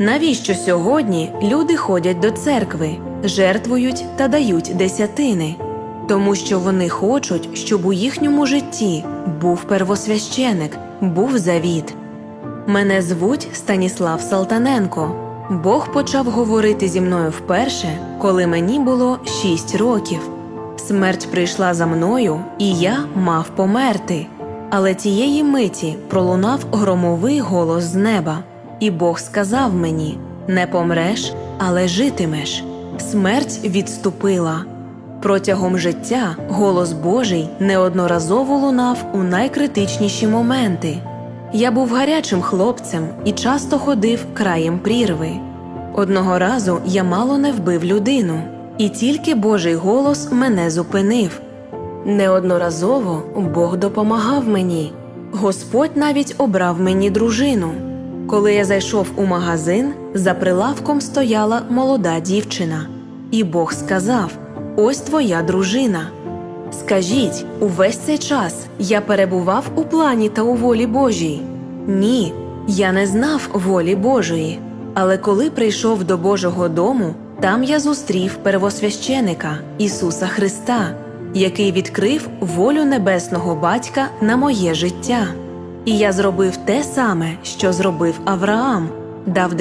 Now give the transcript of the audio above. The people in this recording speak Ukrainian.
Навіщо сьогодні люди ходять до церкви, жертвують та дають десятини? Тому що вони хочуть, щоб у їхньому житті був первосвященик, був завіт. Мене звуть Станіслав Салтаненко. Бог почав говорити зі мною вперше, коли мені було шість років. Смерть прийшла за мною, і я мав померти. Але тієї миті пролунав громовий голос з неба, і Бог сказав мені: Не помреш, але житимеш. Смерть відступила. Протягом життя голос Божий неодноразово лунав у найкритичніші моменти. Я був гарячим хлопцем і часто ходив краєм прірви. Одного разу я мало не вбив людину, і тільки Божий голос мене зупинив. Неодноразово Бог допомагав мені. Господь навіть обрав мені дружину. Коли я зайшов у магазин, за прилавком стояла молода дівчина, і Бог сказав: Ось твоя дружина. Скажіть, увесь цей час я перебував у плані та у волі Божій? Ні, я не знав волі Божої. Але коли прийшов до Божого дому, там я зустрів первосвященика Ісуса Христа, який відкрив волю небесного батька на моє життя. І я зробив те саме, що зробив Авраам, дав